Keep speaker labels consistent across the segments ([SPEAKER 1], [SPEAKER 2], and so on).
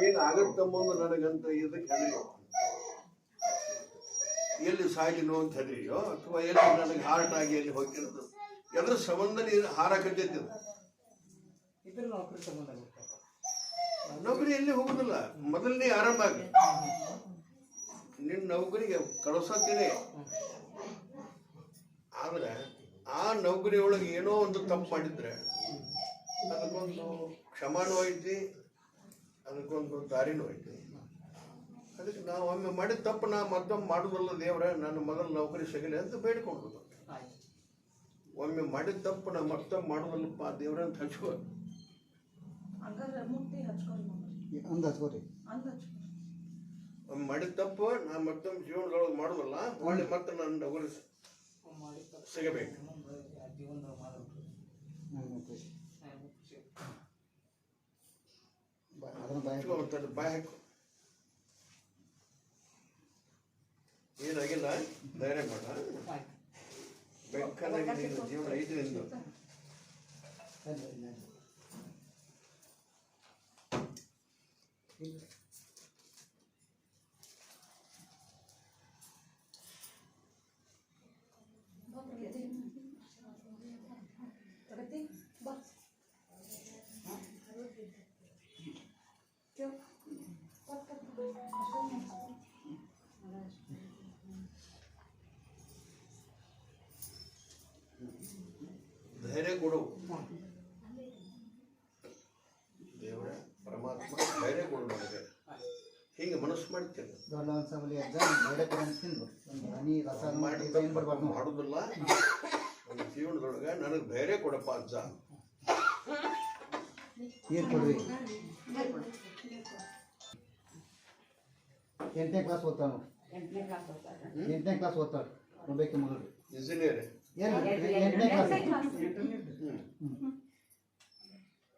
[SPEAKER 1] ಏನ್ ಆಗತ್ತಮ್ಮಂದು ನನಗಂತ ಇದಕ್ಕೆ ಹೆದರಿ ಎಲ್ಲಿ ಸಾಯ್ಲಿನೋ ಅಂತ ಹೆದರಿಯೋ ಅಥವಾ ಎಲ್ಲಿ ನನಗೆ ಹಾರ್ಟ್ ಆಗಿ ಎಲ್ಲಿ ಹೋಗಿರೋದು ಎದ್ರ ಸಂಬಂಧ ನೀನು ಹಾರಾಕತ್ತೈತಿ
[SPEAKER 2] ನೌಕರಿ
[SPEAKER 1] ಎಲ್ಲಿ ಹೋಗುದಿಲ್ಲ. ಮೊದಲನೇ ಆರಂಭ ಆಗಿ ನಿನ್ನ ನೌಕರಿಗೆ ಕಳಿಸತ್ತೇನೆ ಆದ್ರೆ ಆ ನೌಕರಿ ಒಳಗೆ ಏನೋ ಒಂದು ತಪ್ಪು ಮಾಡಿದ್ರೆ ಅದಕ್ಕೊಂದು ಕ್ಷಮಾನು ಐತಿ ಅದಕ್ಕೊಂದು ದಾರಿನೂ ಐತೆ ಅದಕ್ಕೆ ನಾವು ಒಮ್ಮೆ ಮಾಡಿದ ತಪ್ಪು ನಾ ಮತ್ತೊಮ್ಮೆ ಮಾಡೋದಲ್ಲ ದೇವ್ರ ನನ್ನ ಮೊದಲು ನೌಕರಿ ಸಿಗಲಿ ಅಂತ
[SPEAKER 2] ಬೇಡ್ಕೊಂಡ್ರು.
[SPEAKER 1] ಒಮ್ಮೆ ಮಾಡಿದ ತಪ್ಪು ನಾ ಮತ್ತೊಮ್ಮೆ ಮಾಡೋದಲ್ಲಪ್ಪ ದೇವ್ರ ಅಂತ ಹಚ್ಚುವ ಒಮ್ಮೆ ಮಾಡಿದ ತಪ್ಪು ನಾ ಮತ್ತೊಮ್ಮೆ ಜೀವನದೊಳಗೆ ಮಾಡೋದಲ್ಲ ಒಳ್ಳೆ ಮತ್ತೆ ನನ್ನ ನೌಕರಿ
[SPEAKER 2] ಮಾಡಿ
[SPEAKER 1] ಸಿಗಬೇಕು
[SPEAKER 2] ಜೀವನದಾಗ ಮಾಡ್ಬೇಕು
[SPEAKER 3] ಹ್ಮ್, ಖುಷಿ.
[SPEAKER 2] ನಾನು ಖುಷಿ
[SPEAKER 3] ಬಾ- ಅದನ್ನ ಬಾಯ್
[SPEAKER 1] ಹಚ್ಕೊಂಡ್ಬಿಡ್ತಾರೆ ಬಾಯ್ ಹಾಕು. ಏನಾಗಿಲ್ಲ ಧೈರ್ಯ ಮಾಡ ನಿನ್ನ ಜೀವನ ಐದು ನಿಂದು
[SPEAKER 3] ಅಲ್ಲಿ, ಅಲ್ಲಿ.
[SPEAKER 4] ಪ್ರಗತಿ ಬಾ
[SPEAKER 1] ಧೈರ್ಯ ಕೊಡು ದೇವರ ಪರಮಾತ್ಮ ಧೈರ್ಯ ಕೊಡು ನನಗೆ ಹಿಂಗೆ ಮನಸ್ಸು
[SPEAKER 3] ಸವಲಿ ಅಜ್ಜ ಬೇರೆ ಕಡೆ ತಿಂದು ಒಂದು ಹನಿ ರಸ
[SPEAKER 1] ಮಾಡಿ
[SPEAKER 3] ಏನು ಬರ್ಬಾರ್ದು.
[SPEAKER 1] ಮಾಡುದಿಲ್ಲ. ಜೀವನದೊಳಗೆ ನನಗೆ ಧೈರ್ಯ ಕೊಡಪ್ಪ ಅಜ್ಜ.
[SPEAKER 3] ನೀರು ಕೊಡ್ರಿ? ಎಂಟನೇ ಕ್ಲಾಸ್ ಓದ್ತಾವ
[SPEAKER 5] ಎಂಟನೇ ಕ್ಲಾಸ್ ಓದ್ತಾರೆ
[SPEAKER 3] ಎಂಟನೇ ಕ್ಲಾಸ್ ಓದ್ತಾಳ ಒಬ್ಬಾಕಿ ಮಗಳು.
[SPEAKER 1] ಇಂಜಿನಿಯರ್
[SPEAKER 3] ಏನು ಎಂಟನೇ ಕ್ಲಾಸ್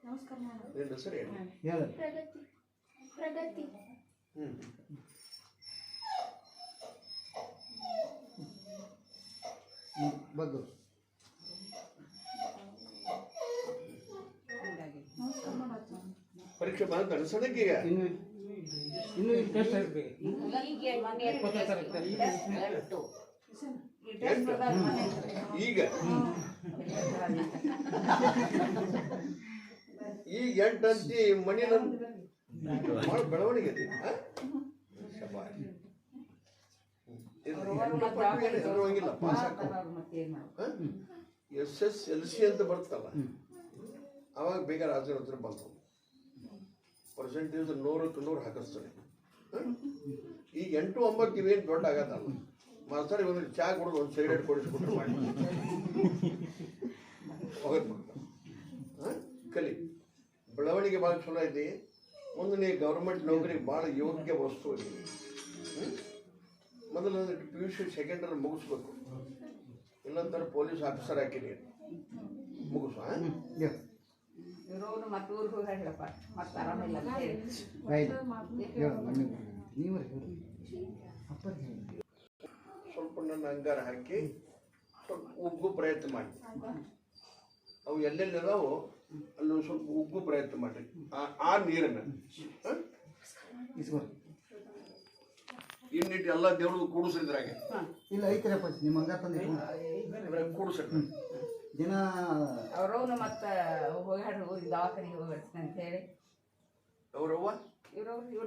[SPEAKER 4] ನಮಸ್ಕಾರ
[SPEAKER 3] ಹೇಳಿ.
[SPEAKER 6] ಪ್ರಗತಿ. ಪ್ರಗತಿ
[SPEAKER 1] ಹ್ಮ್
[SPEAKER 3] ಹ್ಮ್, ಬಗ್ಗು
[SPEAKER 1] ಪರೀಕ್ಷೆ ಬಂದ ಅನ್ಸೋದಕ್ಕೆ ಈಗ.
[SPEAKER 3] ಇನ್ನು ಇನ್ನು
[SPEAKER 2] ಟೆಸ್ಟ್
[SPEAKER 5] ಈಗ? ಈಗ
[SPEAKER 2] ಎಂಟಂತಿ ಮಣ್ಣಿನ
[SPEAKER 5] ಬೆಳವಣಿಗೆ ಎಂಟು. ಈ ಟೆಸ್ಟ್ ಪ್ರಕಾರ ಮೊನ್ನೆ
[SPEAKER 1] ಈಗ ಈಗ ಎಂಟು ಅಂತಿ ಮನಿ ಭಾಳ ಬೆಳವಣಿಗೆ ಐತಿ ಹಾ? ಶಬಾಷ್. Pass S S L C ಅಂತ ಬರ್ತಲ್ಲ. ಅವಾಗ ಬೇಗ ರಾಜರ ಹತ್ರ ಬಂತು. ಪರ್ಸೆಂಟೇಜ್ ನೂರಕ್ಕೆ ನೂರು ಹಾಕಿಸ್ತಾರೆ? ಈಗ ಎಂಟು ಒಂಬತ್ತು ಇವೇನು ದೊಡ್ಡ ಆಗತ್ತಲ್ಲ. ಮಾಸ್ತರ್ ಒಂದು ಚಾ ಕುಡಿದು ಒಂದು ಸಿಗರೇಟ್ ಕೊಡಿಸ್ಬಿಟ್ರು ಮಾಡಿ. ಕಲಿ ಬೆಳವಣಿಗೆ ಭಾಳ ಚಲೋ ಐತಿ. ಮುಂದೆ ನೀ ಗೌರ್ಮೆಂಟ್ ನೌಕರಿಗೆ ಭಾಳ ಯೋಗ್ಯ ವಸ್ತು ಐತಿ? ಮೊದಲು ಪಿ ಯು ಸಿ ಸೆಕೆಂಡಲ್ಲಿ ಮುಗಿಸ್ಬೇಕು. ಇಲ್ಲಂತಾರೆ ಪೊಲೀಸ್ ಆಫೀಸರ್ ಹಾಕಿರಿ. ಮುಗಿಸು ಆ?
[SPEAKER 3] ಹೇಳು
[SPEAKER 5] ಮತ್ತೆ ಊರಿಗೆ ಹೋಗಿ ಹೇಳಪ್ಪ ಮತ್ತೆ ಆರಾಮಿಲ್ಲ ಅಂತ ಹೇಳಿ.
[SPEAKER 3] ರೈಟ್. ಹೇಳು ಮಮ್ಮಿ ನೀವು ಹೇಳಿ ಅಪ್ಪರ್ ಹೇಳಿ
[SPEAKER 1] ಸ್ವಲ್ಪ ನನ್ನ ಅಂಗಾರ ಹಾಕಿ ಸ್ವಲ್ಪ ಉಗ್ಗು ಪ್ರಯತ್ನ ಮಾಡಿ. ಅವು ಎಲ್ಲೆಲ್ಲಿ ಅಲ್ಲೂ ಅಲ್ಲಿ ಸ್ವಲ್ಪ ಉಗ್ಗು ಪ್ರಯತ್ನ ಮಾಡಿ ಆ- ಆ ನೀರನ್ನ ಇನ್ನಿಟ್ಟು ಎಲ್ಲ ದೇವ್ರದ್ದು ಕೂಡಿಸಿದ್ರಾಗೆ
[SPEAKER 3] ಇಲ್ಲ ಐತಿರಪ್ಪ ನಿಮ್ಮ ಹಂಗ ತಂದು ಇಟ್ಕೊಂಡು.
[SPEAKER 1] ಕೂಡಿಸಿಟ್ರು
[SPEAKER 3] ದಿನ
[SPEAKER 5] ಅವ್ರವ್ನು ಮತ್ತೆ ಹೋಗ್ಯಾಡ್ರಿ ಹೋಗಿ ದವಾಖಾನಿಗೆ ಹೋಗ್ಬಿಡ್ತೀನಿ ಅಂತ ಹೇಳಿ.
[SPEAKER 1] ಅವ್ರವ್ವ?
[SPEAKER 5] ಇವ್ರವ್ರು ಇವ್ರ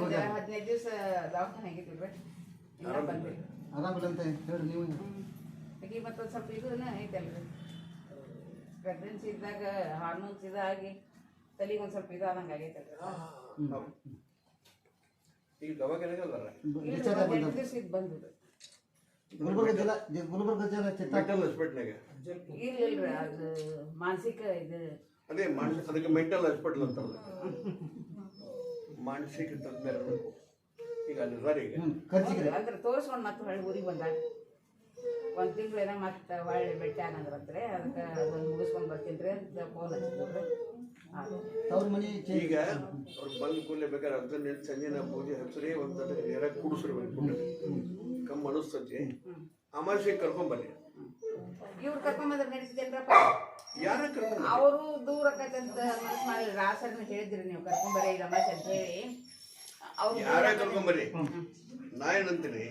[SPEAKER 3] ಹೋಗ್ಯಾರ.
[SPEAKER 5] ಹದಿನೈದು ದಿವಸ ದವಾಖಾನೆ ಆಗಿದ್ವಿ ಬಂದ್ರಿ ಬಂದಿಲ್ಲ.
[SPEAKER 3] ಆರಾಮಿಲ್ಲ ಅಂತ ಹೇಳಿ ನೀವು?
[SPEAKER 5] ಈಗ ಮತ್ತೊಂದು ಸ್ವಲ್ಪ ಇದನ್ನ ಐತಲ್ರಿ ಪ್ರೆಗ್ನೆನ್ಸಿ ಇದ್ದಾಗ ಹಾರ್ಮೋನ್ಸ್ ಇದಾಗಿ ತಲೆಗೆ ಒಂದು ಸ್ವಲ್ಪ ಇದಾದಂಗೆ ಆಗೈತಲ್ರಿ.
[SPEAKER 1] ಈಗ
[SPEAKER 5] ಇದು ಬಂದದ್ದು.
[SPEAKER 3] ಗುಲ್ಬರ್ಗ ಜಿಲ್ಲಾ ಗುಲ್ಬರ್ಗ ಜಿಲ್ಲಾ
[SPEAKER 1] ಮೆಂಟಲ್ ಹಾಸ್ಪಿಟ್ಲಾಗ
[SPEAKER 5] ಇರ್ಲಿಲ್ರಿ ಅದು ಮಾನಸಿಕ ಇದು.
[SPEAKER 1] ಅದೇ ಮಾನಸಿಕ ಅದಕ್ಕೆ ಮೆಂಟಲ್ ಹಾಸ್ಪಿಟಲ್ ಅಂತಾರಲ್ಲ. ಮಾನಸಿಕ ತಜ್ಞರು. ಈಗ ಅಲ್ಲಿ ಇದಾರೆ ಈಗ.
[SPEAKER 3] ಖರ್ಚಿಗೆ.
[SPEAKER 5] ಅಂದ್ರೆ ತೋರಿಸ್ಕೊಂಡು ಮತ್ತೆ ಹೊಳ್ಳಿ ಊರಿಗೆ ಬಂದಾಗ. ಒಂದು ತಿಂಗಳೇನ ಮತ್ತೆ ಹೊಳ್ಳಿ ಭೇಟಿ ಆಗಂದ್ರಂದ್ರೆ ಅದಕ್ಕೆ ಅದನ್ನು ಮುಗಿಸ್ಕೊಂಡು ಬರ್ತೀನಿ ರೀ ಅಂತ ಫೋನ್ ಹಚ್ಚಿದ್ರು.
[SPEAKER 3] ತವ್ರ ಮನೆ
[SPEAKER 1] ಈಗ ಅವ್ರು ಬಂದು ಕೂಡಲೇ ಬೇಕಾದ್ರೆ ಅರ್ಧ ಸಂಜೆ ನಾವು ಪೂಜೆ ಹಚ್ಚ್ರಿ ಒಂದು ನೆರ ಕೂಡಿಸ್ರಿ ಒಂದು ಕಮ್ಮ ಅನಿಸ್ತತಿ ಅಮಾಸೆ ಕರ್ಕೊಂಬರ್ರಿ
[SPEAKER 5] ಇವ್ರು ಕರ್ಕೊಂಬಂದ್ರೆ ನಡೀತಿದ್ದೇನ್ರಪ್ಪ
[SPEAKER 1] ಯಾರ ಕರ್ಕೊಂಡು
[SPEAKER 5] ಅವರು ದೂರ ಆಕತ್ತಂತ ಮನಸ್ಸು ಮಾಡಿ ರಾಸರ್ನ ಹೇಳಿದ್ರಿ ನೀವು ಅಂತ ಹೇಳಿ. ಅವ್ರು
[SPEAKER 1] ಯಾರ ಕರ್ಕೊಂಬರಿ ನಾ ಏನಂತೀನಿ?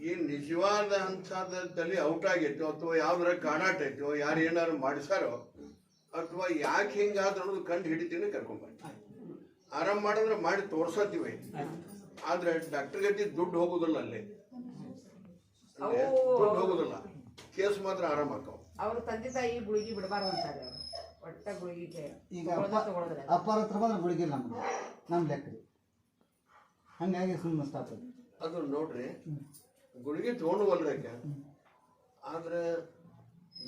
[SPEAKER 1] ಈ ನಿಜವಾದ ಅಂತದಲ್ಲಿ ಔಟ್ ಆಗೈತೋ ಅಥವಾ ಯಾವ್ದಾರ ಕಾಣಾಟ ಐತೋ ಯಾರು ಏನಾರು ಮಾಡಿಸಾರೋ ಅಥವಾ ಯಾಕೆ ಹಿಂಗಾದ್ರೆ ಅನ್ನೋದು ಕಂಡು ಹಿಡಿತೀನಿ ಕರ್ಕೊಂಬರಿ ಆರಾಮ್ ಮಾಡಿದ್ರೆ ಮಾಡಿ ತೋರ್ಸತ್ತೀವಿ. ಆದ್ರೆ ಡಾಕ್ಟರ್ ಗಟ್ಟಿ ದುಡ್ಡು ಹೋಗೋದಿಲ್ಲ ಅಲ್ಲಿ. ದುಡ್ಡು ಹೋಗುದಿಲ್ಲ. ಕೇಸ್ ಮಾತ್ರ ಆರಾಮ್ ಆಕಾವ್
[SPEAKER 5] ಅವ್ರ ತಂದೆ ತಾಯಿ ಗುಳಿಗೆ ಬಿಡಬಾರ್ದು ಅಂತಾರೆ ಒಟ್ಟ ಗುಳಿಗೆ
[SPEAKER 3] ಈಗ ಅಪ್ಪಾರ ಹತ್ರ ಬಂದ್ರೆ ಗುಳಿಗೆ ನಮ್ಗೆ. ನಮ್ಮ ಲೆಕ್ಕ ರೀ ಹಂಗಾಗಿ ಸುಮ್ಮನೆ ಸ್ಟಾಪ್ ಅದು
[SPEAKER 1] ನೋಡ್ರಿ ಗುಳಿಗೆ ತಗೊಂಡುವಲ್ರಕ್ಕೆ ಆದ್ರೆ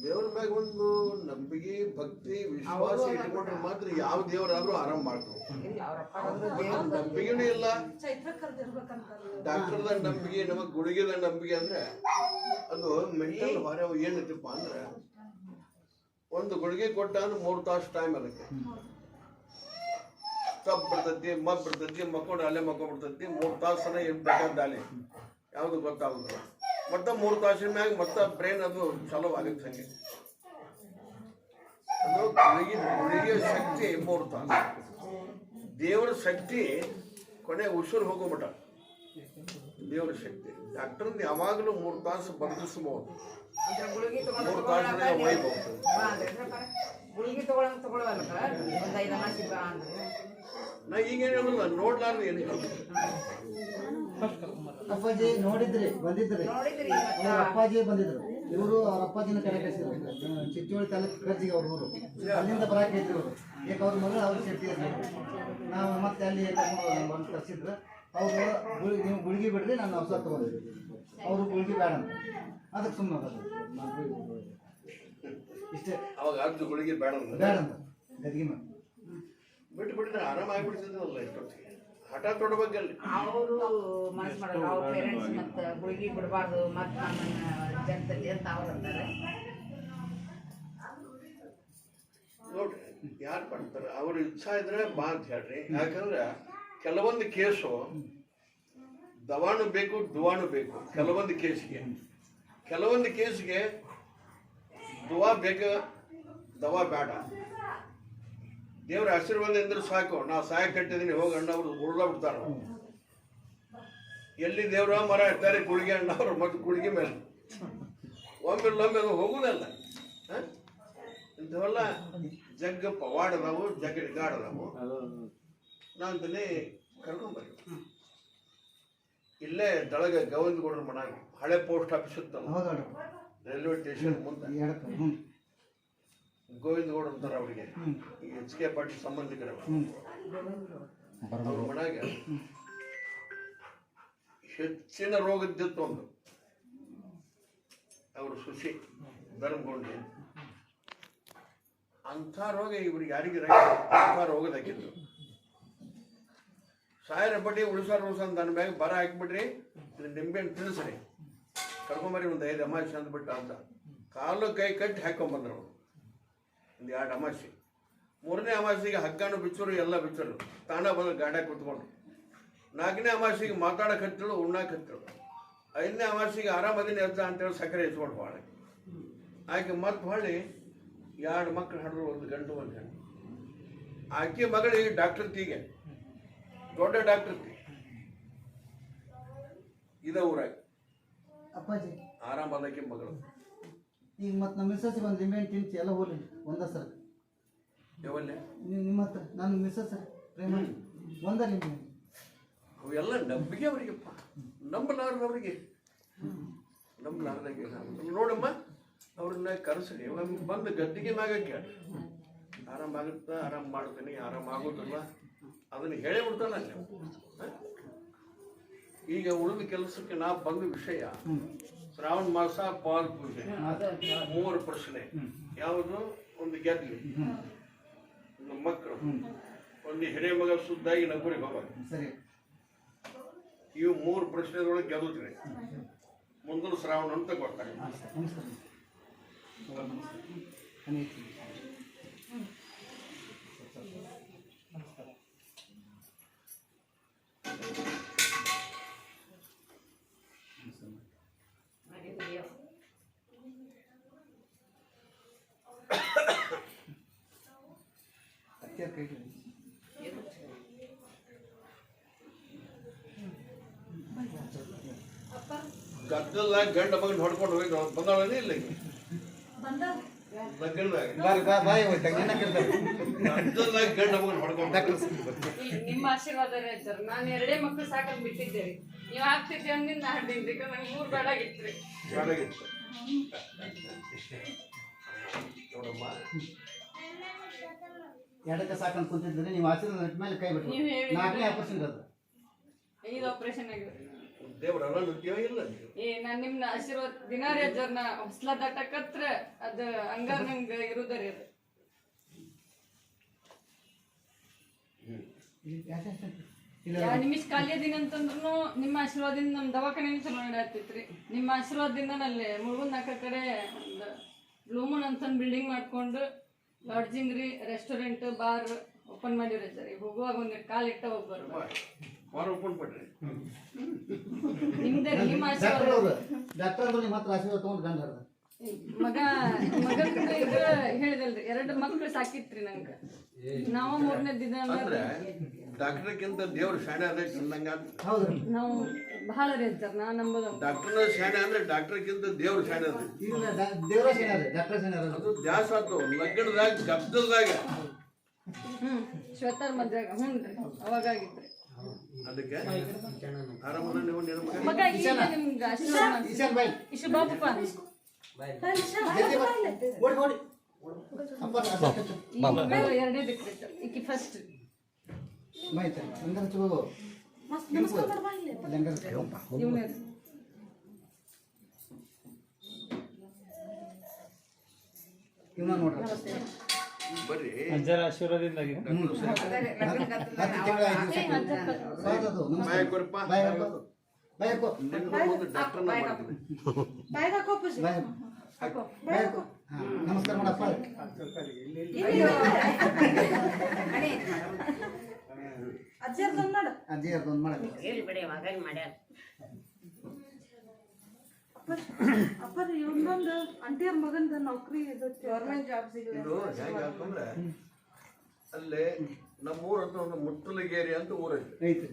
[SPEAKER 1] ದೇವ್ರ ಮ್ಯಾಗ ಒಂದು ನಂಬಿಕೆ ಭಕ್ತಿ ವಿಶ್ವಾಸ ಇಟ್ಕೊಂಡ್ರೆ ಮಾತ್ರ ಯಾವ ದೇವರಾದ್ರೂ ಆರಾಮ
[SPEAKER 5] ಮಾಡ್ತಾವ
[SPEAKER 1] ನಂಬಿಕೆನೂ ಇಲ್ಲ.
[SPEAKER 4] ಡಾಕ್ಟರ್
[SPEAKER 1] ಡಾಕ್ಟರ್ದ ನಂಬಿಕೆ ನಮಗ್ ಗುಳಿಗೆದ ನಂಬಿಕೆ ಅಂದ್ರೆ ಅದು ಮೆಂಟಲ್ ಹೊರ ಏನೈತಿಪ್ಪ ಅಂದ್ರೆ ಒಂದು ಗುಳಿಗೆ ಕೊಟ್ಟ ಅಂದ್ರೆ ಮೂರು ತಾಸು ಟೈಮ್ ಅದಕ್ಕೆ. ಕಬ್ ಬಿಡ್ತೈತಿ ಮಬ್ ಬಿಡ್ತೈತಿ ಮಕ್ಕೊಂಡು ಅಲ್ಲೇ ಮಕ್ಕೊಂಡ್ಬಿಡ್ತೈತಿ ಮೂರು ತಾಸನ ಏನ್ ಬೇಕಾದ ಅಲ್ಲಿ ಯಾವ್ದು ಗೊತ್ತಾಗುದಿಲ್ಲ. ಮತ್ತೆ ಮೂರು ತಾಸಿನ ಮ್ಯಾಗ ಮತ್ತೆ ಬ್ರೈನ್ ಅದು ಚಲೋ ಆಗುತ್ತೆ ಹಂಗೆ. ಅದು ಗುಳಿಗೆ ಶಕ್ತಿ ಮೂರು ತಾಸು ದೇವರ ಶಕ್ತಿ ಕೊನೆ ಉಸಿರು ಹೋಗೋಬಿಟ್ಟ. ದೇವರ ಶಕ್ತಿ. ಡಾಕ್ಟರ್ ಯಾವಾಗಲೂ ಮೂರು ತಾಸು
[SPEAKER 5] ತಗೊಂಡು
[SPEAKER 1] ಮೂರು ತಾಸು ಒಯ್ಬಹುದು
[SPEAKER 5] ಗುಳಿಗೆ ತಗೊಳಂಗ್ ತಗೊಳ್ಳವಲ್ಕ ಒಂದ್ ಐದು ಅಮಾಸಿ ಬಾ ಅಂದ್ರೆ.
[SPEAKER 1] ನಾ ಈಗೇನು ಹೇಳಲ್ಲ ನೋಡ್ಲಾರ್ದು ಏನು
[SPEAKER 3] ಅಪ್ಪಾಜಿ ನೋಡಿದ್ರಿ ಬಂದಿದ್ರಿ.
[SPEAKER 5] ನೋಡಿದ್ರಿ
[SPEAKER 3] ಅವ್ರ ಅಪ್ಪಾಜಿ ಬಂದಿದ್ರು. ಇವರು ಅವ್ರ ಅಪ್ಪಾಜಿನ ಕಡೆ ಕಳಿಸಿದ್ರು. ಚಿಚ್ಚೋಳಿ ತಾಲೂಕು ಕರ್ಜಿಗೆ ಅವ್ರ ಊರು. ಅಲ್ಲಿಂದ ಬರಾಕ್ ಇದ್ರು ಅವರು. ಈಗ ಅವ್ರ ಮಗಳು ಅವ್ರ ಚಟ್ಟಿ ನಾವು ಮತ್ತೆ ಅಲ್ಲಿ ಬಂದು ಕರ್ಸಿದ್ರು. ಅವರು ಗುಳಿಗೆ ನೀವು ಗುಳಿಗೆ ಬಿಡ್ರಿ ನಾನು ಅವಸರ ತಗೊಂಡಿದ್ದೆ ಅವರು ಗುಳಿಗೆ ಬೇಡ ಅದಕ್ಕೆ ಸುಮ್ಮನೆ ಇಷ್ಟೇ.
[SPEAKER 1] ಅವಾಗ ಅದು ಗುಳಿಗೆ ಬೇಡ.
[SPEAKER 3] ಬೇಡ ಅಂತ ಗದಿಗೆ ಮೇಲೆ
[SPEAKER 1] ಬಿಟ್ಟು ಬಿಟ್ಟಿದ್ರೆ ಆರಾಮ ಆಗ್ಬಿಡ್ತಿದ್ರಲ್ಲ ಇಷ್ಟೊತ್ತಿಗೆ. ಹಠ ತೊಡಬೇಕಲ್ಲಿ
[SPEAKER 5] ಅವರು ಮನಸ್ಸು ಮಾಡಲ್ಲ. ಅವ್ರ ಪೇರೆಂಟ್ಸ್ ಮತ್ತೆ ಗುಳಿಗೆ ಬಿಡಬಾರ್ದು ಮತ್ತೆ ನಮ್ಮನ್ನ ಜಗ್ತತಿ ಅಂತ ಅವ್ರು ಅಂತಾರೆ.
[SPEAKER 1] ನೋಡ್ರಿ ಯಾರು ಮಾಡ್ತಾರೆ? ಅವ್ರ ಇಚ್ಛಾ ಇದ್ರೆ ಬಾ ಅಂತ ಹೇಳ್ರಿ. ಯಾಕಂದ್ರೆ ಕೆಲವೊಂದು ಕೇಸು ದವಾನು ಬೇಕು ದುವಾನು ಬೇಕು. ಕೆಲವೊಂದು ಕೇಸ್ಗೆ. ಕೆಲವೊಂದು ಕೇಸ್ಗೆ ದುವಾ ಬೇಕು ದವಾ ಬೇಡ. ದೇವ್ರ ಆಶೀರ್ವಾದ ಅಂದ್ರೆ ಸಾಕು. ನಾವು ಸಾಯ ಕಟ್ಟಿದೀನಿ, ಹೋಗಿ ಅಣ್ಣ ಅವ್ರು ಉಳ್ದ ಬಿಡ್ತಾರ. ಎಲ್ಲಿ ದೇವ್ರ ಮರ ಇರ್ತಾರೆ ಗುಳಿಗೆ ಅಣ್ಣ ಅವ್ರು ಮತ್ತೆ ಗುಳಿಗೆ ಮೇಲೆ. ಒಮ್ಮೆ ಒಮ್ಮೆ ಹೋಗುದಲ್ಲ. ಇಂಥವೆಲ್ಲ ಜಗ್ಗ ಪವಾಡ ಅದಾವು, ಜಗ್ಗ ಗಾಡ ಅದಾವು. ನಾ ಅಂತೀನಿ ಕರ್ಕೊಂಬರ್ರಿ ಇಲ್ಲೇ ದಳಗ ಗೌಂದಗೌಡ್ರ ಮನಾಗ ಹಳೆ ಪೋಸ್ಟ್ ಆಫೀಸ್ ಇತ್ತಲ್ಲ. ರೈಲ್ವೆ ಸ್ಟೇಷನ್ ಮುಂದೆ.
[SPEAKER 3] ಗೋವಿಂದ ಗೌಡ
[SPEAKER 1] ಅಂತಾರೆ ಅಂತಾರ ಅವರಿಗೆ. ಎಚ್ ಕೆ ಪಾಟೀಲ್ ಸಂಬಂಧಿಕರ
[SPEAKER 3] ಹೆಚ್ಚಿನ
[SPEAKER 1] ಅವ್ರ ಇದ್ದಿತ್ತು ಹೆಚ್ಚಿನ ರೋಗದ್ದಿತ್ತು ಒಂದು. ಅವರು ಸುಶಿ ಧರ್ಮಗೊಂಡು. ಅಂಥ ರೋಗ ಇವ್ರಿಗೆ ಯಾರಿಗೆ ಅಂಥ ರೋಗದಾಗಿತ್ತು ಸಾಯರ ಬಡ್ಡಿ ಉಳಿಸಾರ ಉಳಿಸ ಅಂತ ನನ್ನ ಮ್ಯಾಗ ಬರ ಹಾಕ್ಬಿಡ್ರಿ ನಿಂಬೆಹಣ್ಣು ತಿಳಿಸ್ರಿ. ಕರ್ಕೊಂಬರಿ ಒಂದು ಐದು ಅಮಾಸೆ ಅಂದ್ಬಿಟ್ಟು ಅಂತ. ಕಾಲು ಕೈ ಕಟ್ಟಿ ಹಾಕೊಂಬಂದ್ರು ಅವರು. ಒಂದು ಎರಡು ಅಮಾಸೆ. ಮೂರನೇ ಅಮಾಸೆಗೆ ಹಗ್ಗನು ಬಿಚ್ಚರು, ಎಲ್ಲ ಬಿಚ್ಚರು. ತಾಣ ಬಂದು ಗಾಡ್ಯಾಗ ಕುತ್ಕೊಂಡು. ನಾಲ್ಕನೇ ಅಮಾಸೆಗೆ ಮಾತಾಡಕ್ಕೆ ಹತ್ತಳು ಉಣ್ಣಾಕ್ ಹತ್ತಳು ಐದನೇ ಅಮಾಸೆಗೆ ಆರಾಮದಿನ ಎದ್ದ ಅಂತೇಳಿ ಸಕ್ಕರೆ ಇಸ್ಕೊಂಡು ಭಾಳ ಆಕೆ ಮತ್ತೆ ಹೊಳ್ಳಿ ಎರಡು ಮಕ್ಕಳು ಹಡ್ರು ಒಂದು ಗಂಡು, ಒಂದು ಹೆಣ್ಣು. ಆಕೆ ಮಗಳಿಗೆ ಡಾಕ್ಟರ್ ತೀಗೆ. ದೊಡ್ಡ ಡಾಕ್ಟರ್ ತೀ ಇದ ಊರಾಗ.
[SPEAKER 3] ಅಪ್ಪಾಜಿ.
[SPEAKER 1] ಆರಾಮದಕ್ಕೆ ಮಗಳು.
[SPEAKER 3] ಈಗ ಮತ್ತೆ ನಮ್ಮ ಮಿಸ್ಸೆಸ್ ಒಂದು ಲಿಂಬೆ ಹಣ್ಣು ತಿಂತಿ ಎಲ್ಲ ಹೋಗ್ಲಿ ಒಂದ ಸರ್
[SPEAKER 1] ಯಾವಲ್ಲೇ
[SPEAKER 3] ನಿಮ್ಮ ಹತ್ರ ನಾನು ಮಿಸ್ಸಸ್ ಪ್ರೇಮ ಒಂದ ಲಿಂಬೆ ಹಣ್ಣು.
[SPEAKER 1] ಅವೆಲ್ಲ ನಂಬಿಕೆ ಅವರಿಗೆಪ್ಪ ನಂಬಲಾರದವರಿಗೆ ನಂಬಲಾರ್ದಾಗೆ. ನೋಡಮ್ಮ ಅವ್ರನ್ನ ಕರೆಸ್ರಿ. ಬಂದು ಗದ್ದಿಗೆ ಮ್ಯಾಗ ಕೇಳಿ ಆರಾಮ ಆಗುತ್ತಾ ಆರಾಮ ಮಾಡ್ತೀನಿ ಆರಾಮ ಆಗೋದಿಲ್ಲ ಅದನ್ನ ಹೇಳೇ ಬಿಡ್ತಾನ ಅಲ್ಲಿ ಅವ. ಹ? ಈಗ ಉಳಿದ ಕೆಲಸಕ್ಕೆ ನಾ ಬಂದ ವಿಷಯ ಶ್ರಾವಣ ಮಾಸ ಪಾಲ್ ಪೂಜೆ. ಮೂರು ಪ್ರಶ್ನೆ ಯಾವುದು? ಒಂದು ಗೆದ್ಲಿ. ಒಂದು ಮಕ್ಕಳು. ಒಂದು ಹಿರಿಯ ಮಗ ಸುದ್ದಾಗಿ ನಗುರಿ
[SPEAKER 3] ಬಾಬಾ
[SPEAKER 1] ಇವು ಮೂರು ಪ್ರಶ್ನೆದೊಳಗೆ ಗೆದ್ರಿ ಮುಂದಿನ ಶ್ರಾವಣ ಅಂತ ಗೊತ್ತಾಗ ಗದ್ದಲ್ದಾಗ ಗಂಡ ಮಗನ ಹೊಡ್ಕೊಂಡು ಹೋಗಿ ಬಂದಾಳನೇ ಇಲ್ಲ ಗಂಡ ಮಗನ ಹೊಡ್ಕೊಂಡು
[SPEAKER 7] ನಿಮ್ಮ ಆಶೀರ್ವಾದ ರೀ ಸರ್. ನಾನು ಎರಡೇ ಮಕ್ಕಳು ಸಾಕಂತ ಬಿಟ್ಟಿದ್ದೆ ರೀ ನೀವು ಆಗ್ತಿದ್ದೆ ಅಂದಿನ ನಾ ಹಡ್ಡಿದ್ರಿ ನಂಗೆ ಮೂರು ಬೇಡಾಗಿತ್ತು
[SPEAKER 1] ಚೆನ್ನಾಗಿತ್ತು ನೋಡಮ್ಮ.
[SPEAKER 3] ಎರಡಕ್ಕೆ ಸಾಕಂತ ಕುಂತಿದ್ರೆ ನೀವು ಆಶೀರ್ವಾದ ಇಟ್ಟ ಮೇಲೆ ಕೈ ಬಿಟ್ಟು ನಾಲ್ಕನೇ ಆಪರೇಷನ್ ಇರೋದು
[SPEAKER 7] ಐದು ಆಪರೇಷನ್ ಆಗಿದೆ.
[SPEAKER 1] ದೇವ್ರ ಅಲ್ಲ ನೃತ್ಯ ಇಲ್ಲ ನೀವು
[SPEAKER 7] ಏ ನಾನು ನಿಮ್ಮ ಆಶೀರ್ವಾದ ಅಜ್ಜರ್ನ ಹೊಸ್ಲ ಅದು ಹಂಗಾರ ನಂಗೆ ಇರುದ ಅದು. ನಿಮಿಷ ಖಾಲಿ ದಿನ ಅಂತಂದ್ರೂ ನಿಮ್ಮ ಆಶೀರ್ವಾದದಿಂದ ನಮ್ಮ ದವಾಖಾನೆ ಚಲೋ ನಡೆಯತ್ತಿತ್ರಿ. ನಿಮ್ಮ ಆಶೀರ್ವಾದದಿಂದ ನಲ್ಲಿ ಮುಳುಗುನ್ ನಾಲ್ಕ ಕಡೆ ಒಂದು ಬ್ಲೂಮನ್ ಅಂತ ಬಿಲ್ಡಿಂಗ್ ಮಾಡ್ಕೊಂಡು ಲಾಡ್ಜಿಂಗ್ ರೀ ರೆಸ್ಟೋರೆಂಟ್ ಬಾರ್ ಓಪನ್ ಮಾಡಿರೋ ಸರ್. ಈಗ ಹೋಗುವಾಗ ಒಂದು ಕಾಲ್ ಇಟ್ಟ ಹೋಗ್ಬಾರ
[SPEAKER 1] ಬಾರ್ ಓಪನ್ ಮಾಡ್ರಿ
[SPEAKER 7] ನಿಮ್ದೇ ನಿಮ್ಮ
[SPEAKER 3] ಅವರು ಡಾಕ್ಟರ್ ಅಂದ್ರೆ ನಿಮ್ಮ ಹತ್ರ ಆಶೀರ್ವಾದ ತೊಗೊಂಡು ಗಂಡ ಹರ್ದ
[SPEAKER 7] ಮಗ ಮಗ ಈಗ ಹೇಳಿದಲ್ರಿ ಎರಡು ಮಕ್ಳು ಸಾಕಿತ್ರಿ ನಂಗೆ. ನಾವು ಮೂರನೇ ದಿನ
[SPEAKER 1] ಅಂದ್ರೆ ಡಾಕ್ಟರ್ಕ್ಕಿಂತ ದೇವ್ರ ಶಾಣೆ ಅದ ಚಂದಂಗ
[SPEAKER 3] ಹೌದು.
[SPEAKER 7] ನಾವು ಬಹಳ ರೀ ಸರ್ ನಾ ನಂಬೋದು.
[SPEAKER 1] ಡಾಕ್ಟರ್ನ ಶಾಣೆ ಅಂದ್ರೆ ಡಾಕ್ಟರ್ಕ್ಕಿಂತ ದೇವ್ರ ಶಾಣೆ ಅದ ಅದು ದ್ಯಾಸ ಆತು ಲಗ್ನದಾಗ ಗದ್ದಲ್ದಾಗ
[SPEAKER 7] ಹ್ಮ್ ಶ್ವೇತಾರ್ ಮದ್ವೆಗ ಹ್ಞೂ ರೀ
[SPEAKER 1] ಅದಕ್ಕೆ ಆರಾಮದ ನೀವು ನಿನ್ನ ಮಗ
[SPEAKER 7] ಮಗ ಈಗ ನಿಮ್ಗೆ ಆಶೀರ್ವಾದ ಮಾಡ್ಸಿ.
[SPEAKER 3] ಈಶಾನ್ ಬಾಯ್.
[SPEAKER 7] ಇಶು ಬಾಪಪ್ಪ
[SPEAKER 3] ಜಲ್ದಿ ಬಾ. ಓಡಿ ಓಡಿ. ಅಪ್ಪ
[SPEAKER 7] ಈಗ ಎರಡೇ ಈಕಿ ಫಸ್ಟ್ ಇವನೇ
[SPEAKER 3] ನೋಡ್ರಿ
[SPEAKER 8] ಅಜ್ಜರ ಆಶೀರ್ವಾದದಿಂದಾಗಿ
[SPEAKER 3] ನಮಸ್ಕಾರ ಮಾಡಪ್ಪ
[SPEAKER 4] ಅಜ್ಜರ್ದೊಂದು ನೋಡು
[SPEAKER 3] ಅಜ್ಜಿ ಅದೊಂದು ಮಾಡಕ್ಕೆ
[SPEAKER 5] ಹೇಳ್ಬಿಡಿ ಮಗನ್ ಮಾಡ್ಯಾರ?
[SPEAKER 4] ಅಪ್ಪರ ಇವನೊಂದು ಅಂಟಿಯರ್ ಮಗಂದ ನೌಕರಿ ಇದು
[SPEAKER 7] ಗೌರ್ಮೆಂಟ್ ಜಾಬ್ ಸಿಗಲ್ಲ
[SPEAKER 1] ಇದು ಹೆಂಗ ಅಂತಂದ್ರೆ ಅಲ್ಲೇ ನಮ್ಮೂರ ಹತ್ರ ಒಂದು ಮುಟ್ಟಲಗೇರಿ ಅಂತ ಊರೈತಿ
[SPEAKER 3] ಐತಿ.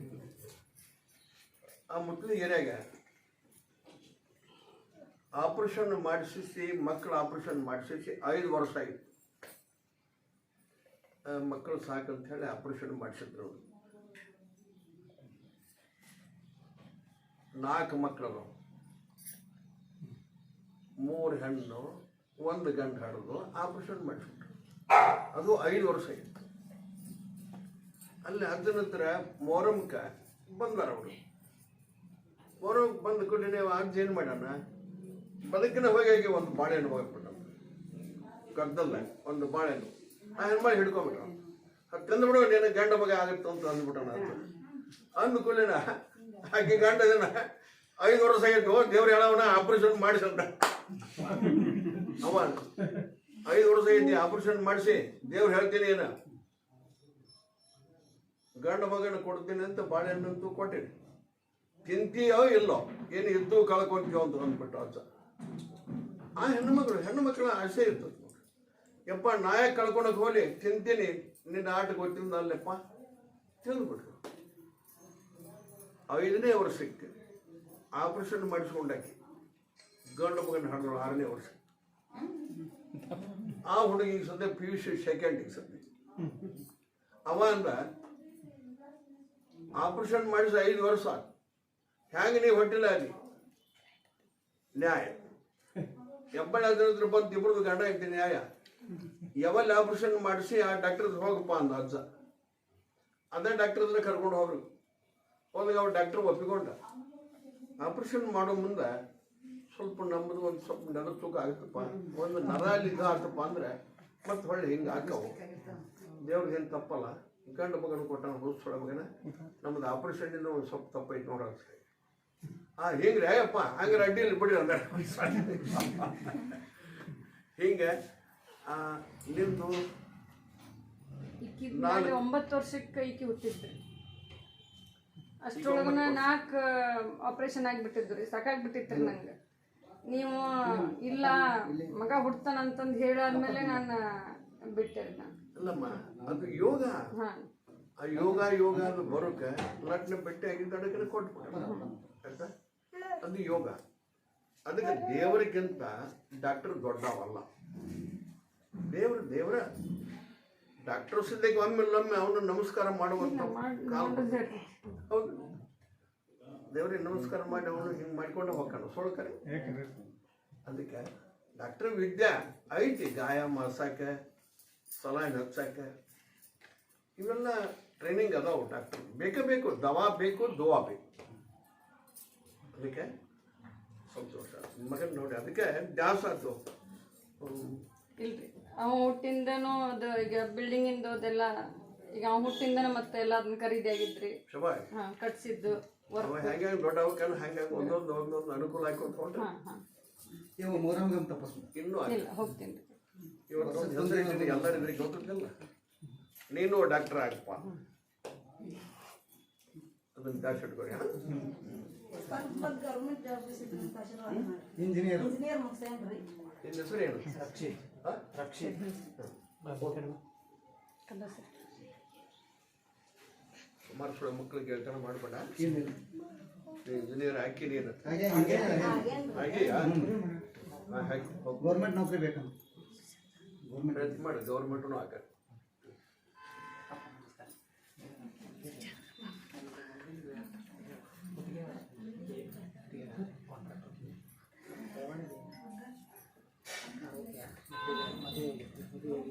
[SPEAKER 1] ಆ ಮುಟ್ಟಲಗೇರಿಯಾಗ ಆಪರೇಷನ್ ಮಾಡಿಸಿ ಮಕ್ಕಳ ಆಪರೇಷನ್ ಮಾಡಿಸಿ ಐದು ವರ್ಷ ಆಯಿತು. ಮಕ್ಕಳು ಸಾಕಂತ ಹೇಳಿ ಆಪರೇಷನ್ ಮಾಡಿಸಿದ್ರು ಅವ್ರು. ನಾಲ್ಕು ಮಕ್ಕಳು. ಮೂರು ಹೆಣ್ಣು, ಒಂದು ಗಂಡು ಹಾಡೋದು ಆಪರೇಷನ್ ಮಾಡಿಸ್ಬಿಟ್ರು. ಅದು ಐದು ವರ್ಷ ಇತ್ತು. ಅಲ್ಲಿ ಅದ ನಂತರ ಮೊಹರಂಕ ಬಂದಾರ ಅವರು. ಮೊಹರಂಕ್ ಬಂದ ಕೂಡಲೇ ಅಜ್ಜ ಏನು ಮಾಡೋಣ ಬದುಕಿನ ಹೋಗಿ ಒಂದು ಬಾಳೆಹಣ್ಣು ಹೋಗ್ಬಿಟ್ಟ ಗದ್ದಲ್ಲ ಒಂದು ಬಾಳೆಹಣ್ಣು. ಆ ಹೆಣ್ಮಳಿ ಹಿಡ್ಕೊಂಬಿಟ್ಟ ಅದು ತಂದ್ಬಿಡು ನೀನು ಗಂಡ ಮಗ ಆಗುತ್ತೆ ಅಂತ ಅಂದ್ಬಿಟ್ಟಣ ಅಂತ ಅಂದ ಕೂಡಲಿನ ಆಕೆ ಗಂಡ ಐದು ವರ್ಷ ಆಯ್ತು, ದೇವ್ರ ಹೇಳವನ ಆಪರೇಷನ್ ಮಾಡಿಸಂತ ಅವ ಐದು ವರ್ಷ ಐತಿ ಆಪರೇಷನ್ ಮಾಡಿಸಿ, ದೇವ್ರು ಹೇಳ್ತೀನಿ ಏನ? ಗಂಡ ಮಗನ ಕೊಡ್ತೀನಿ ಅಂತ ಬಾಳೆಹಣ್ಣು ಅಂತೂ ಕೊಟ್ಟಿನಿ ತಿಂತೀಯೋ ಇಲ್ಲೋ? ಏನು ಇದ್ದು ಕಳ್ಕೊಂತೀಯೋ ಅಂತ ಅಂದ್ಬಿಟ್ಟು ಅಜ್ಜ ಆ ಹೆಣ್ಣು ಮಕ್ಕಳು ಹೆಣ್ಣು ಮಕ್ಕಳ ಆಸೆ ಇರ್ತದೆ ಯಪ್ಪ, ನಾಯಕ್ ಕಳ್ಕೊಳಕ್ ಹೋಗ್ಲಿ, ತಿಂತೀನಿ. ನಿನ್ನ ಆಟ ಗೊತ್ತಿಲ್ಲ ಅಲ್ಲಪ್ಪ? ತಿಂದ್ಬಿಟ್ರು. ಐದನೇ ವರ್ಷಕ್ಕೆ ಆಪರೇಷನ್ ಮಾಡಿಸ್ಕೊಂಡಾಕಿ ಗಂಡು ಮಗನ ಹಾಡಿದ್ರು ಆರನೇ ವರ್ಷ. ಆ ಹುಡುಗಿಗೆ ಸದ್ಯ ಪಿ ಯು ಸಿ ಸೆಕೆಂಡಿಗೆ ಸದ್ಯ. ಅವ ಅಂದ ಆಪರೇಷನ್ ಮಾಡಿಸಿ ಐದು ವರ್ಷ ಹ್ಯಾಂಗ ನೀವು ಹೊಟ್ಟಿಲ್ಲ ಅಲ್ಲಿ? ನ್ಯಾಯ. ಎಬ್ಬಳ ಹದಿನೈದು ಬಂದು ಇಬ್ಬರದು ಗಂಡ ಐತಿ ನ್ಯಾಯ. ಯಾವಲ್ಲಿ ಆಪರೇಷನ್ ಮಾಡಿಸಿ ಆ ಡಾಕ್ಟರ್ ಹೋಗಪ್ಪ ಅಂದ ಅಜ್ಜ. ಅದೇ ಡಾಕ್ಟರ್ ಹತ್ರ ಕರ್ಕೊಂಡು ಹೋಗ್ರು ಹೋದಾಗ ಅವ್ರು ಡಾಕ್ಟರ್ ಒಪ್ಪಿಕೊಂಡ. ಆಪ್ರೇಷನ್ ಮಾಡೋ ಮುಂದೆ ಸ್ವಲ್ಪ ನಮ್ಮದು ಒಂದು ಸ್ವಲ್ಪ ನರ ತೂಕ ಆಗುತ್ತಪ್ಪ. ಒಂದು ನರ ಅಲ್ಲಿ ಇದು ಅಂದರೆ ಮತ್ತೆ ಹೊಳ್ಳಿ ಹಿಂಗೆ ಹಾಕವು. ದೇವ್ರಿಗೆ ಏನು ತಪ್ಪಲ್ಲ. ಗಂಡು ಮಗನ ಕೊಟ್ಟ ಹುಸ್ಸೊಳ ಮಗನ. ನಮ್ದು ಆಪರೇಷನ್ ಒಂದು ಸ್ವಲ್ಪ ತಪ್ಪೈತೆ ನೋಡ ಆ ಹಿಂಗ್ರಿ ಅಯ್ಯಪ್ಪ ಹಂಗಾರೆ ಅಡ್ಡಿಯಲ್ಲಿ ಬಿಡಿ ಅಂದ್ರೆ ಹಿಂಗೆ ನಿಮ್ಮದು
[SPEAKER 7] ಒಂಬತ್ತು ವರ್ಷಕ್ಕೆ ಈಕಿ ಹುಟ್ಟಿದ್ರಿ. ಅಷ್ಟರೊಳಗನ ನಾಲ್ಕು ಆಪರೇಷನ್ ರೀ ಸಾಕಾಗ್ಬಿಟ್ಟಿತ್ತು ನಂಗೆ. ನೀವು ಇಲ್ಲ ಮಗ ಹುಡ್ತಾನಂತಂದು ಹೇಳಾದ್ಮೇಲೆ ನಾನು ಬಿಟ್ಟೆ ನಾನು.
[SPEAKER 1] ಅಲ್ಲಮ್ಮ ಅದು ಯೋಗ. ಆ ಯೋಗ ಯೋಗ ಅದು ಬರೋಕೆ ಲಟ್ನ ಬೆಟ್ಟಿ ಆಗಿದ್ದ ಅಡಕ್ಕೆ ಕೊಟ್ಬಿಟ್ಟು. ಅದು ಯೋಗ. ಅದಕ್ಕೆ ದೇವರಿಗಿಂತ ಡಾಕ್ಟರ್ ದೊಡ್ಡವಲ್ಲ. ದೇವ್ರ ದೇವ್ರ ಡಾಕ್ಟರ್ ಸಿದ್ಧಕ್ಕೆ ಒಮ್ಮೆಲ್ಲೊಮ್ಮೆ ಅವನು ನಮಸ್ಕಾರ ಮಾಡುವಂತ. ಹೌದು. ದೇವ್ರಿಗೆ ನಮಸ್ಕಾರ ಮಾಡಿ ಅವನು ಹಿಂಗೆ ಮಾಡ್ಕೊಂಡು ಹೋಗ್ತಾನೆ. ಸೋಳ್ಕರೆ ಅದಕ್ಕೆ ಡಾಕ್ಟರ್ ವಿದ್ಯಾ ಐತಿ ಗಾಯ ಮಾಡ್ಸಕ್ಕೆ ಸಲಾನ್ ಹಚ್ಚಾಕ ಇವೆಲ್ಲ ಟ್ರೈನಿಂಗ್ ಅದಾವು ಡಾಕ್ಟರ್. ಬೇಕೇ ಬೇಕು, ದವಾ ಬೇಕು, ದೋವಾ ಬೇಕು. ಅದಕ್ಕೆ ಸಂತೋಷ ಮಗನ್ ನೋಡಿ, ಅದಕ್ಕೆ ದ್ಯಾಸ ಆಯ್ತು.
[SPEAKER 7] ಇಲ್ರಿ. ಅವ ಹುಟ್ಟಿಂದನೂ ಅದು ಈಗ ಬಿಲ್ಡಿಂಗ್ ಇಂದು ಅದೆಲ್ಲ ಈಗ ಅವ ಹುಟ್ಟಿಂದನ ಮತ್ತೆ ಎಲ್ಲ ಅದನ್ನ ಖರೀದಿ ಆಗಿದ್ರಿ.
[SPEAKER 1] ಶಬಾಯ್
[SPEAKER 7] ಹಾ ಕಟ್ಸಿದ್ದು
[SPEAKER 1] ಅವ
[SPEAKER 7] ವರ್ಕ್
[SPEAKER 1] ಹೆಂಗೆ ದೊಡ್ಡ ಅವಕಾನ ಹಂಗೆ ಒಂದೊಂದು ಒಂದೊಂದು ಅನುಕೂಲ ಹಾಕೊಂಡ್ಕೊಂಡ್ರೆ
[SPEAKER 7] ಹಾ ಹಾ.
[SPEAKER 3] ಇವು
[SPEAKER 1] ಇನ್ನೂ.
[SPEAKER 7] ಇಲ್ಲ ಹೋಗ್ತೀನಿ.
[SPEAKER 1] ಇವತ್ತು ಎಲ್ಲರಿಗೂ ಎಲ್ಲರಿದ್ರಿಗೆ ನೀನು ಡಾಕ್ಟರ್ ಆಗಪ್ಪ. ಅದನ್ನ ಇಟ್ಕೊಳ್ಳಿ
[SPEAKER 3] ಇಂಜಿನಿಯರ್.
[SPEAKER 1] ನಿನ್ನ ಹೆಸರು ಏನು ರಕ್ಷಿ. ಸುಮಾರು ಸುಳ್ಳು ಮಕ್ಕಳಿಗೆ ಹೇಳ್ತಾನೆ ಮಾಡಬೇಡ. ಇಂಜಿನಿಯರ್ ಹಾಕಿ ನೀನು.
[SPEAKER 3] ಹಾಗೆ ಇಂಜಿನಿಯರ್
[SPEAKER 1] ಹಾಗೆಯಾ ಹಾ, ಹಾಕಿ ಹೋಗು.
[SPEAKER 3] ಗೌರ್ಮೆಂಟ್ ನೌಕರಿ ಬೇಕಂತ ಗೌರ್ಮೆಂಟ್
[SPEAKER 1] ಪ್ರಯತ್ನ ಮಾಡಿ ಗೌರ್ಮೆಂಟ್ನು ಹಾಕ.
[SPEAKER 2] ಆಕಸ್ಮಿಕವಾಗಿ ದೇವ್ರ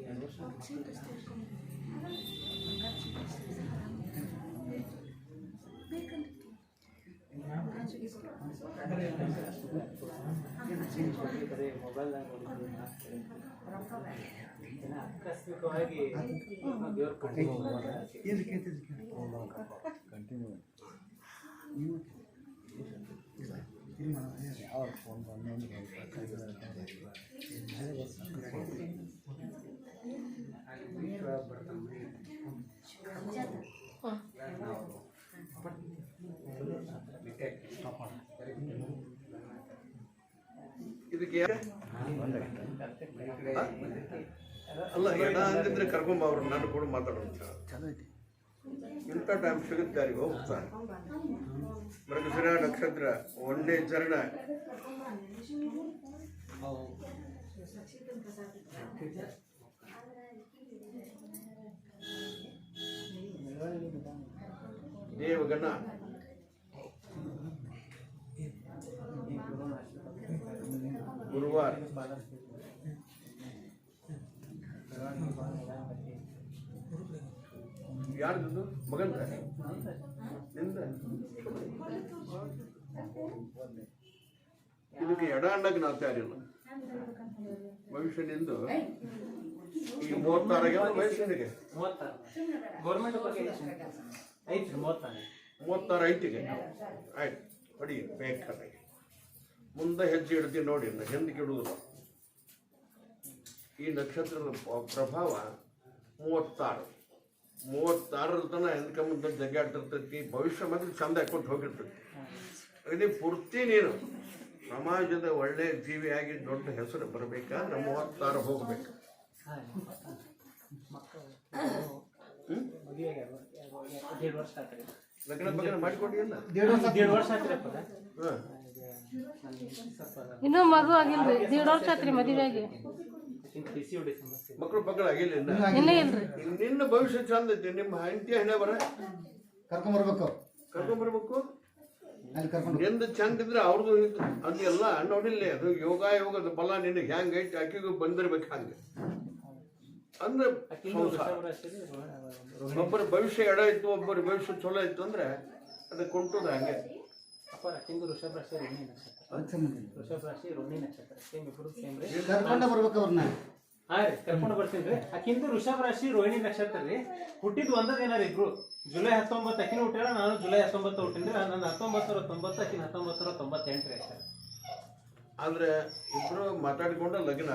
[SPEAKER 3] ಏನು ಕೇಳ್ತಿದ್ರಿ ನೀವು ಇಲ್ಲ
[SPEAKER 1] ಇದಕ್ಕೆ ಏನ್- ಅಲ್ಲ ಎಡ ಅಂದಿದ್ರೆ ಕರ್ಕೊಂಬ ಅವ್ರು ನಾನು ಕೂಡ ಚೆನ್ನಾಗಿ ಇಂಥ ಟೈಮ್ ಸಿಗುತ್ತೆ ಯಾರಿಗೆ ಹೋಗ್ತಾರೆ ಮೃಗಶಿರ ನಕ್ಷತ್ರ ಒಂದೇ ಚರಣ. ದೇವಗಣ. ಗುರುವಾರ. ಯಾರ್ದು ಮಗನ ಇದಕ್ಕೆ ಎಡ ಅನ್ನಕ್ಕೆ ನಾವು ತಯಾರಿಲ್ಲ. ಭವಿಷ್ಯ ನಿಂದು. ಈಗ ಮೂವತ್ತಾರಾಗ ವಯಸ್ಸಿನಿಗೆ
[SPEAKER 2] ಮೂವತ್ತಾರು.
[SPEAKER 1] ಐತಿಗೆ. ಆಯ್ತು ಹೊಡಿ ಬೇಕಾದಾಗೆ ಮುಂದೆ ಹೆಜ್ಜೆ ಇಡ್ತೀವಿ ನೋಡಿ ಹೆಂದಿಗೆ ಹಿಂದಕ್ಕೆ ಇಡುವುದಿಲ್ಲ ಈ ನಕ್ಷತ್ರದ ಪ್ರಭಾವ ಮೂವತ್ತಾರು. ಮೂವತ್ತಾರರ ತನಕ ಹಿಂದಕ್ಕೆ ಮುಂದೆ ಜಗ್ಗಾಡ್ತಿರ್ತೈತಿ ಭವಿಷ್ಯ ಮಾತ್ರ ಚಂದ ಹಾಕೊಂಡು ಹೋಗಿರ್ತೈತಿ. ಅದೇ ಪೂರ್ತಿ ನೀನು ಸಮಾಜದ ಒಳ್ಳೆಯ ಜೀವಿಯಾಗಿ ದೊಡ್ಡ ಹೆಸರು ಬರಬೇಕಾದ್ರೆ ಮೂವತ್ತಾರು ಹೋಗ್ಬೇಕು. ಲಗ್ನ ಬಗ್ಗೆ ಮಾಡಿಕೊಂಡಿಲ್ಲ
[SPEAKER 8] ಇನ್ನೂ ಮಗು ಆಗಿಲ್ರಿ. ದೇಡ್ ವರ್ಷ ಆತ್ರಿ ಮದುವೆಗೆ
[SPEAKER 1] ಮಕ್ಕಳು ಮಕ್ಕಳು ಆಗಿಲ್ಲ ಇನ್ನ.
[SPEAKER 8] ಇಲ್ರಿ.
[SPEAKER 1] ನಿನ್ನ ಭವಿಷ್ಯ ಚಂದ ಐತಿ ನಿಮ್ಮ ಹೆಂಡತಿ ಹಣೆ ಬರ?
[SPEAKER 3] ಕರ್ಕೊಂಬರ್ಬೇಕು.
[SPEAKER 1] ಕರ್ಕೊಂಬರ್ಬೇಕು?
[SPEAKER 3] ಅಲ್ಲಿ ಕರ್ಕೊಂಡು
[SPEAKER 1] ನಿಂದ ಚಂದ ಇದ್ರೆ ಅವ್ರದ್ದು ಅದು ಎಲ್ಲ ನೋಡಿಲ್ಲ ಅದು ಯೋಗ ಯೋಗದ ಬಲ ನಿನ್ನ ಹೆಂಗ್ ಐತಿ ಆಕಿಗೂ ಬಂದಿರ್ಬೇಕು ಹಂಗೆ. ಅಂದ್ರೆ. ಒಬ್ಬರ ಭವಿಷ್ಯ ಎಡ ಇತ್ತು ಒಬ್ಬರ ಭವಿಷ್ಯ ಚಲೋ ಇತ್ತು ಅಂದ್ರೆ ಅದಕ್ಕೆ ಕುಂಟುದ ಹಂಗೆ.
[SPEAKER 2] ಅಪ್ಪ ಅಕ್ಕಿಂದು ವೃಷಭ ರಾಶಿ ರೋಹಿಣಿ ನಕ್ಷತ್ರ ರಾಶಿ ರೋಹಿಣಿ ನಕ್ಷತ್ರ ಸೇಮ್ ಇಬ್ರು ಸೇಮ್ ರೀ
[SPEAKER 3] ಕರ್ಕೊಂಡ ಬರ್ಬೇಕು ಅವ್ರನ್ನ
[SPEAKER 2] ಹಾ ರೀ ಕರ್ಕೊಂಡು ಬರ್ತೀನಿ ರೀ ರಾಶಿ ರೋಹಿಣಿ ನಕ್ಷತ್ರ ರೀ ಹುಟ್ಟಿದ್ ಒಂದೇ ದಿನ ರೀ ಇಬ್ರು ಜುಲೈ ಹತ್ತೊಂಬತ್ತು ಅಕ್ಕಿನ ಹುಟ್ಟಾಳ ನಾನು ಜುಲೈ ಹತ್ತೊಂಬತ್ತು ಹುಟ್ಟಿನಿ ರೀ ನನ್ನ ಹತ್ತೊಂಬತ್ತು ನೂರ ತೊಂಬತ್ತು ಅಕ್ಕಿನ ಹತ್ತೊಂಬತ್ತು ನೂರ ತೊಂಬತ್ತೆಂಟು ರೀ ಅಷ್ಟೇ
[SPEAKER 1] ಆದ್ರೆ ಇಬ್ರು ಮಾತಾಡಿಕೊಂಡು ಲಗ್ನ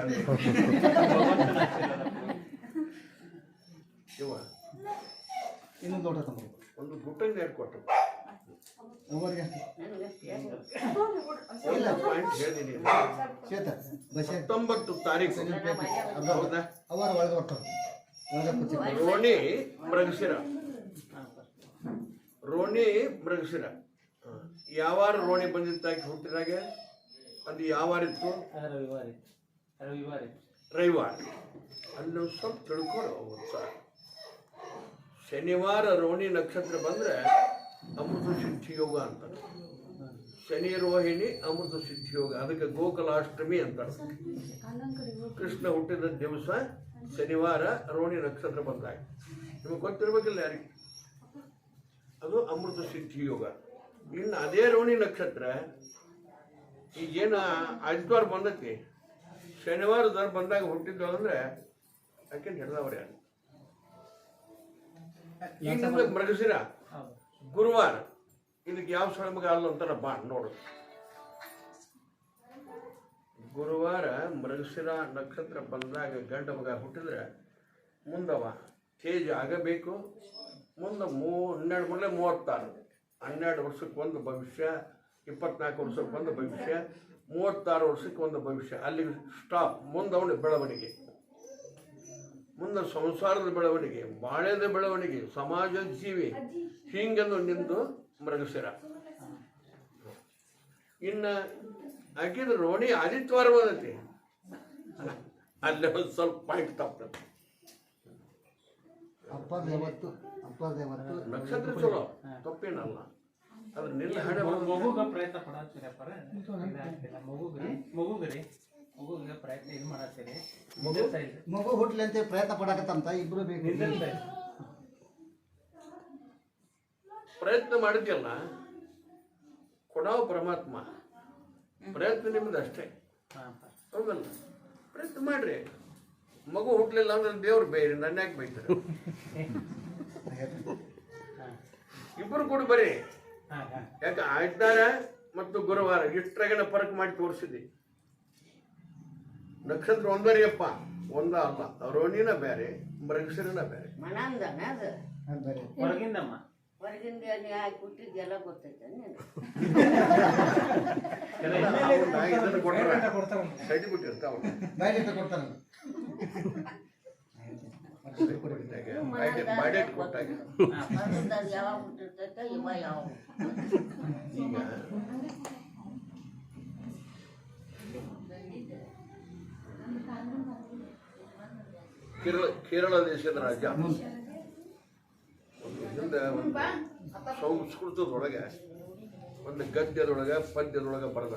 [SPEAKER 3] ಇನ್ನೊಂದು ಲೋಟ
[SPEAKER 1] ಒಂದು ಗುಟ್ಟ ಹೇಳ್ಕೊಟ್ಟು ಪಾಯಿಂಟ್ ಹೇಳಿದೀನಿ.
[SPEAKER 3] ಶ್ವೇತ ಬಸ್
[SPEAKER 1] ಹತ್ತೊಂಬತ್ತು ತಾರೀಕು. ಹೌದಾ?
[SPEAKER 3] ಅವರ ಒಳಗೆ
[SPEAKER 1] ರೋಣಿ ಮೃಗಶಿರ. ರೋಣಿ ಮೃಗಶಿರ. ಯಾವಾರ ರೋಣಿ ಬಂದಿದ್ದಾಗಿ ಹುಟ್ಟಿದಾಗ ಅದು ಯಾವಾರಿತ್ತು
[SPEAKER 2] ಅದು ರವಿವಾರ ರವಿವಾರ
[SPEAKER 1] ಅಲ್ಲಿ ಸ್ವಲ್ಪ ತಿಳ್ಕೊಳ್ಳೋ ಉತ್ಸಾಹ ಶನಿವಾರ ರೋಣಿ ನಕ್ಷತ್ರ ಬಂದ್ರೆ ಅಮೃತ ಸಿದ್ಧಿ ಯೋಗ ಅಂತ ಶನಿ ರೋಹಿಣಿ ಅಮೃತ ಸಿದ್ಧಿ ಯೋಗ. ಅದಕ್ಕೆ ಗೋಕುಲಾಷ್ಟಮಿ ಅಂತಾರೆ. ಕೃಷ್ಣ ಹುಟ್ಟಿದ ದಿವಸ ಶನಿವಾರ ರೋಹಿಣಿ ನಕ್ಷತ್ರ ಬಂದಾಗ ನಿಮಗೆ ಗೊತ್ತಿರ್ಬೇಕಿಲ್ಲ ಯಾರಿಗೆ? ಅದು ಅಮೃತ ಸಿದ್ಧಿ ಯೋಗ. ಇನ್ನು ಅದೇ ರೋಹಿಣಿ ನಕ್ಷತ್ರ ಈಗೇನು ಆದಿತ್ಯವಾರ ಬಂದೈತಿ ಶನಿವಾರದ ಬಂದಾಗ ಹುಟ್ಟಿದ್ದು ಅಂದ್ರೆ ಯಾಕೆ ಹಿಡ್ದವ್ರೆ ಈಗ
[SPEAKER 2] ಹೌದು.
[SPEAKER 1] ಗುರುವಾರ. ಇದಕ್ಕೆ ಯಾವ ಸೊಳಮಗ ಅಲ್ಲ ಅಂತಾರ ಬಾ ನೋಡು. ಗುರುವಾರ ಮೃಗಶಿರ ನಕ್ಷತ್ರ ಬಂದಾಗ ಗಂಡ ಮಗ ಹುಟ್ಟಿದ್ರೆ ಮುಂದವ ಚೇಜ್ ಆಗಬೇಕು. ಮುಂದೆ ಮೂ, ಹನ್ನೆರಡು ಮೊದಲೇ ಮೂವತ್ತಾರು. ಹನ್ನೆರಡು ವರ್ಷಕ್ಕೆ ಒಂದು ಭವಿಷ್ಯ, ಇಪ್ಪತ್ನಾಲ್ಕು ವರ್ಷಕ್ಕೆ ಒಂದು ಭವಿಷ್ಯ, ಮೂವತ್ತಾರು ವರ್ಷಕ್ಕೆ ಒಂದು ಭವಿಷ್ಯ. ಅಲ್ಲಿಗೆ ಸ್ಟಾಪ್ ಮುಂದೆ ಅವನ ಬೆಳವಣಿಗೆ. ಮುಂದೆ ಸಂಸಾರದ ಬೆಳವಣಿಗೆ ಬಾಳೆದ ಬೆಳವಣಿಗೆ ಸಮಾಜ ಜೀವಿ ಹಿಂಗೆಂದು ನಿಂದು ಮರಗಸಿರ ಇನ್ನು ಆಕಿದ ರೋಣಿ ಆದಿತ್ಯವಾರ ಬಂದೈತಿ. ಅಲ್ಲೇ ಒಂದು ಸ್ವಲ್ಪ ಪಾಯಿಂಟ್ ತಪ್ಪು.
[SPEAKER 3] ಅಪ್ಪ ದೇವತ್ತು ಅಪ್ಪ ದೇವತ್ತು.
[SPEAKER 1] ನಕ್ಷತ್ರ ಚಲೋ ತಪ್ಪೇನಲ್ಲ. ಅದ್ರ ನಿಲ್ಲ ಹಣೆ
[SPEAKER 2] ಮಗು- ಮಗುಗ ಪ್ರಯತ್ನ ಇದಾಗ್ತಿಲ್ಲ. ಮಗುಗ್ರಿ ಮಗುಗ್ರಿ. ಮಗುಗ ಪ್ರಯತ್ನ ಇದು ಮಾಡತ್ತೀರಿ? ನಿಂದಿರ್ತಾ ಇಲ್ರಿ
[SPEAKER 3] ಮಗು ಹುಟ್ಲಿ ಅಂತ ಪ್ರಯತ್ನ ಪಡಕತ್ತಂತ ಇಬ್ರು ಬೇಕು.
[SPEAKER 2] ನಿಂದಿರ್ತಾ
[SPEAKER 1] ಪ್ರಯತ್ನ ಮಾಡಿದ್ಯಲ್ಲ? ಕೊಡಾವ ಪರಮಾತ್ಮ. ಪ್ರಯತ್ನ ನಿಮ್ದು ಅಷ್ಟೇ. ಹೌದಲ್ಲ? ಪ್ರಯತ್ನ ಮಾಡ್ರಿ. ಮಗು ಹುಟ್ಲಿಲ್ಲ ಅಂದ್ರೆ ದೇವ್ರು ಬೇರೆ ನನ್ನ ಯಾಕೆ ಬೈತಾರೆ ಇಬ್ಬರು ಕೂಡ ಬರೀ. ಯಾಕೆ ಆಯ್ತಾರ ಮತ್ತು ಗುರುವಾರ ಇಷ್ಟರಾಗನ ಫರಕ್ ಮಾಡಿ ತೋರಿಸಿದೆ ನಕ್ಷತ್ರ ಒಂದರಿಯಪ್ಪ ಒಂದ ಅಲ್ಲ. ರೋಣಿನ ಬೇರೆ ಮೃಗಶಿರನ ಬೇರೆ
[SPEAKER 5] ಮನಂದನ ಅದು.
[SPEAKER 2] ಹೊರಗಿಂದಮ್ಮ?
[SPEAKER 5] ಹೊರಗಿಂದ ನೀ ಹಾಕಿ ಕೊಟ್ಟಿದ್ದೆಲ್ಲ ಗೊತ್ತೈತೆ
[SPEAKER 1] ಸರ್ಟಿಫಿಕೇಟ್ ಇರ್ತಾವ
[SPEAKER 3] ಬಯೋಡೇಟಾ
[SPEAKER 1] ಕೊಟ್ಟಾಗ.
[SPEAKER 5] ಅದು ಯಾವಾಗ ಹುಟ್ಟಿರ್ತೈತೆ ಇವ ಯಾವ
[SPEAKER 1] ಈಗ ಕೇರಳ ಕೇರಳ ದೇಶದ ರಾಜ್ಯ. ಒಂದು ಹಿಂದೆ ಒಂದು ಸಂಸ್ಕೃತದೊಳಗೆ ಒಂದು ಗದ್ಯದೊಳಗೆ ಪದ್ಯದೊಳಗೆ ಬರೆದ